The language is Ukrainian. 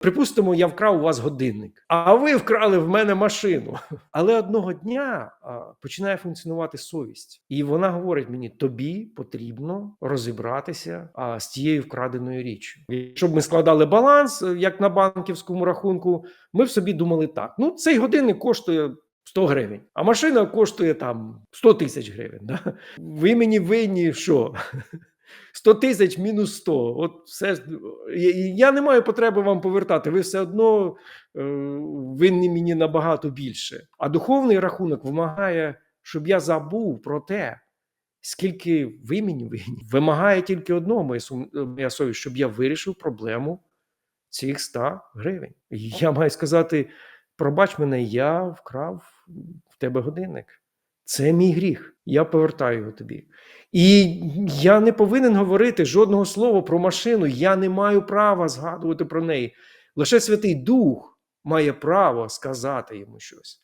Припустимо, я вкрав у вас годинник, а ви вкрали в мене машину. Але одного дня починає функціонувати совість, і вона говорить мені: тобі потрібно розібратися з тією вкраденою річчю. Щоб ми складали баланс, е, як на банківському рахунку, ми в собі думали так: ну цей годинник коштує. 100 гривень, а машина коштує там 100 тисяч гривень. Да? Ви мені винні що? 100 тисяч мінус 100. От все я- не маю потреби вам повертати. Ви все одно е, винні мені набагато більше. А духовний рахунок вимагає, щоб я забув про те, скільки ви мені винні. Вимагає тільки одного сум- моя совість, щоб я вирішив проблему цих 100 гривень. Я маю сказати: пробач мене, я вкрав в тебе годинник. Це мій гріх. Я повертаю його тобі. І я не повинен говорити жодного слова про машину. Я не маю права згадувати про неї. Лише Святий Дух має право сказати йому щось.